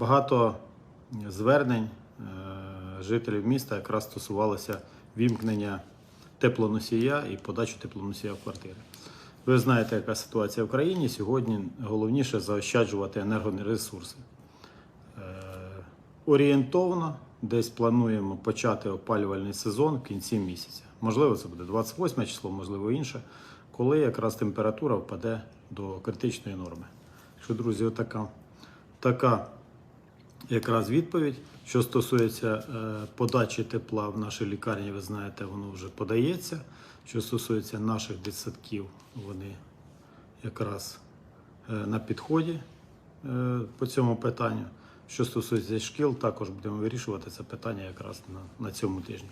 багато звернень е, жителів міста якраз стосувалося вімкнення теплоносія і подачу теплоносія в квартири. Ви знаєте, яка ситуація в країні. Сьогодні головніше заощаджувати енергоресурси. Е, Орієнтовно десь плануємо почати опалювальний сезон в кінці місяця. Можливо, це буде 28 число, можливо, інше, коли якраз температура впаде до критичної норми. Що, друзі, отака така якраз відповідь. Що стосується е, подачі тепла в нашій лікарні, ви знаєте, воно вже подається. Що стосується наших дитсадків, вони якраз е, на підході е, по цьому питанню. Що стосується шкіл, також будемо вирішувати це питання якраз на, на цьому тижні.